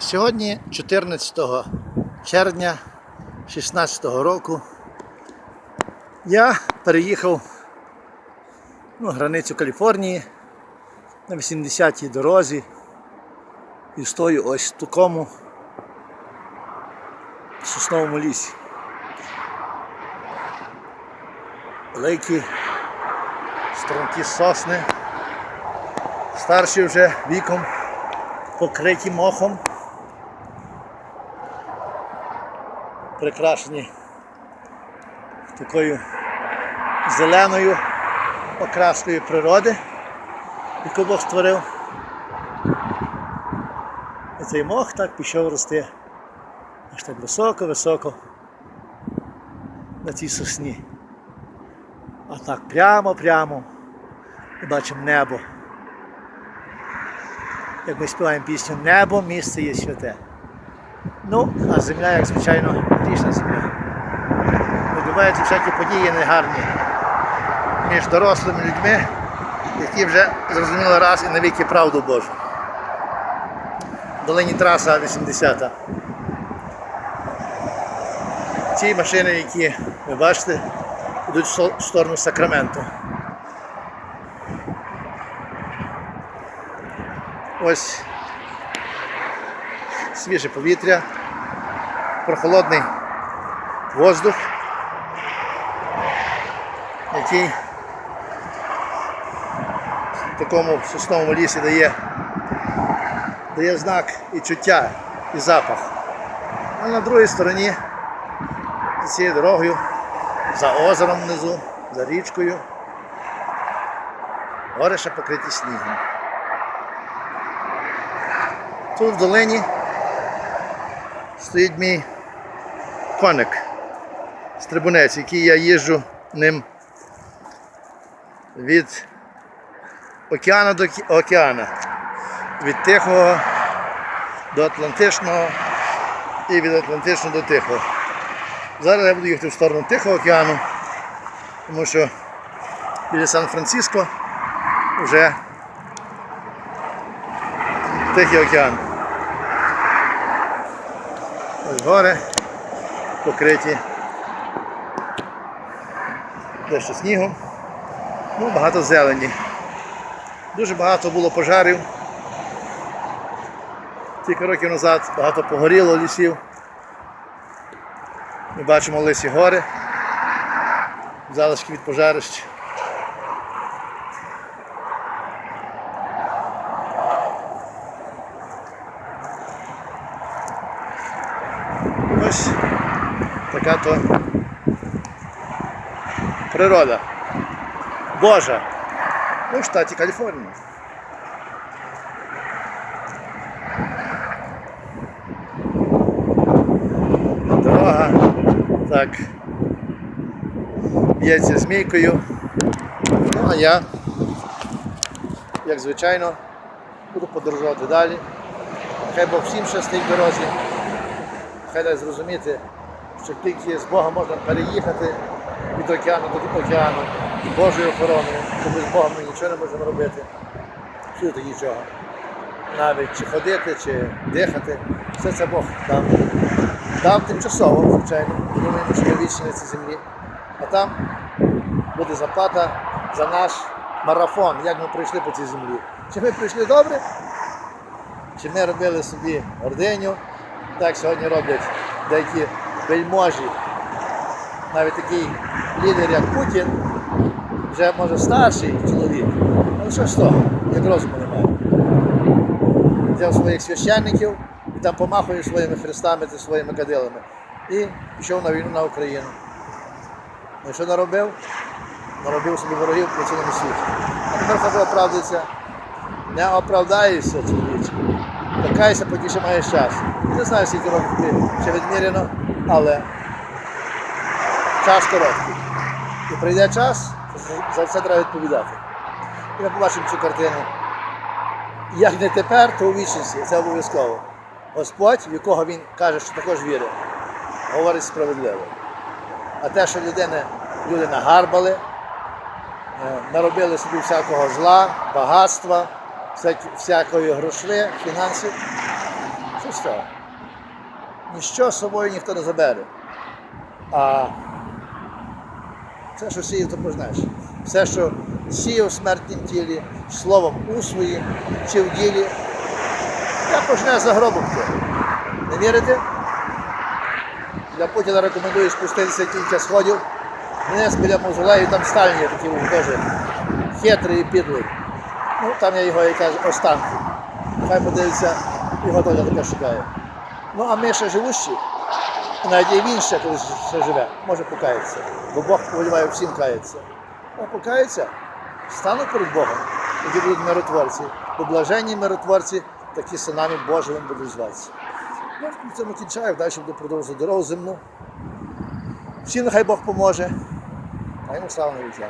Сьогодні 14 червня 2016 року я переїхав ну, границю Каліфорнії на 80-й дорозі і стою ось в такому сосновому лісі. Великі стрункі сосни, старші вже віком, покриті мохом. Прикрашені такою зеленою окраскою природи, яку Бог створив. І цей мох так пішов рости аж так високо-високо на цій сосні. А так прямо-прямо ми бачимо небо. Як ми співаємо пісню Небо місце є святе. Ну, а земля, як звичайно, грішна земля. Відбуваються всякі події негарні між дорослими людьми, які вже зрозуміли раз і навіки правду Божу. Долині траса 80. Ці машини, які ви бачите, йдуть в сторону Сакраменту. Ось свіже повітря, прохолодний воздух, який в такому сосновому лісі дає, дає знак і чуття, і запах. А на другій стороні за цією дорогою, за озером внизу, за річкою, гори ще покриті снігом. Тут в долині стоїть мій коник, стрибунець, який я їжджу ним від океану до океана, від Тихого до Атлантичного і від Атлантичного до Тихого. Зараз я буду їхати в сторону Тихого океану, тому що біля Сан-Франциско вже Тихий океан. Ось гори покриті дещо снігом. Ну, багато зелені. Дуже багато було пожарів. Кілька років назад багато погоріло лісів. Ми бачимо лисі гори, залишки від пожарищ. Ось така то природа. Божа. Ну, в штаті Каліфорнія. Дорога так б'ється змійкою. Ну, а я, як звичайно, буду подорожувати далі. Хай Бог всім щастить в дорозі. Хай дай зрозуміти, що тільки з Бога можна переїхати від океану до океану Божою охороною, бо без Бога ми нічого не можемо робити. Абсолютно нічого. Навіть чи ходити, чи дихати. Все це Бог дав. Дав тимчасово, звичайно. Думаємо, що ми на цій землі. А там буде заплата за наш марафон, як ми пройшли по цій землі. Чи ми прийшли добре? Чи ми робили собі гординю, так сьогодні роблять деякі вельможі, навіть такий лідер, як Путін, вже може старший чоловік. Ну що ж того, як розуму немає. Взяв своїх священників і там помахує своїми хрестами та своїми кадилами. І пішов на війну на Україну. Ну і що наробив? Наробив собі ворогів по цілому світі. А тепер хай оправдується. Не оправдаєшся, чоловіче. Покайся, поки ще маєш час. Не знаю, скільки років ще відміряно, але час короткий. І прийде час, за все треба відповідати. І ми побачимо цю картину. Як не тепер, то у вічності, це обов'язково. Господь, в якого він каже, що також вірить, говорить справедливо. А те, що людини, люди нагарбали, е, наробили собі всякого зла, багатства, всякої грошви, фінансів, з того? Ніщо з собою ніхто не забере. А все, що сіяв, то пожнеш. Все, що сіяв в смертнім тілі, словом у своїм чи в ділі, я пожне за гробом. Не вірите? Для Путіна рекомендую спуститися кілька сходів. Вниз біля мавзолею, там такий був теж хитрий і підлий. Ну, там я його якраз останки. Хай подивиться, його доля така шукає. Ну, а ми ще живущі, і навіть і він ще колись ще живе, може покаятися. Бо Бог повеліває всім каятися. А покається, стану перед Богом, тоді будуть миротворці. Бо блаженні миротворці, такі синами Божими будуть зватися. Ну, на цьому кінчаю, далі буду продовжувати дорогу земну. Всім нехай Бог поможе. А йому слава не Божа.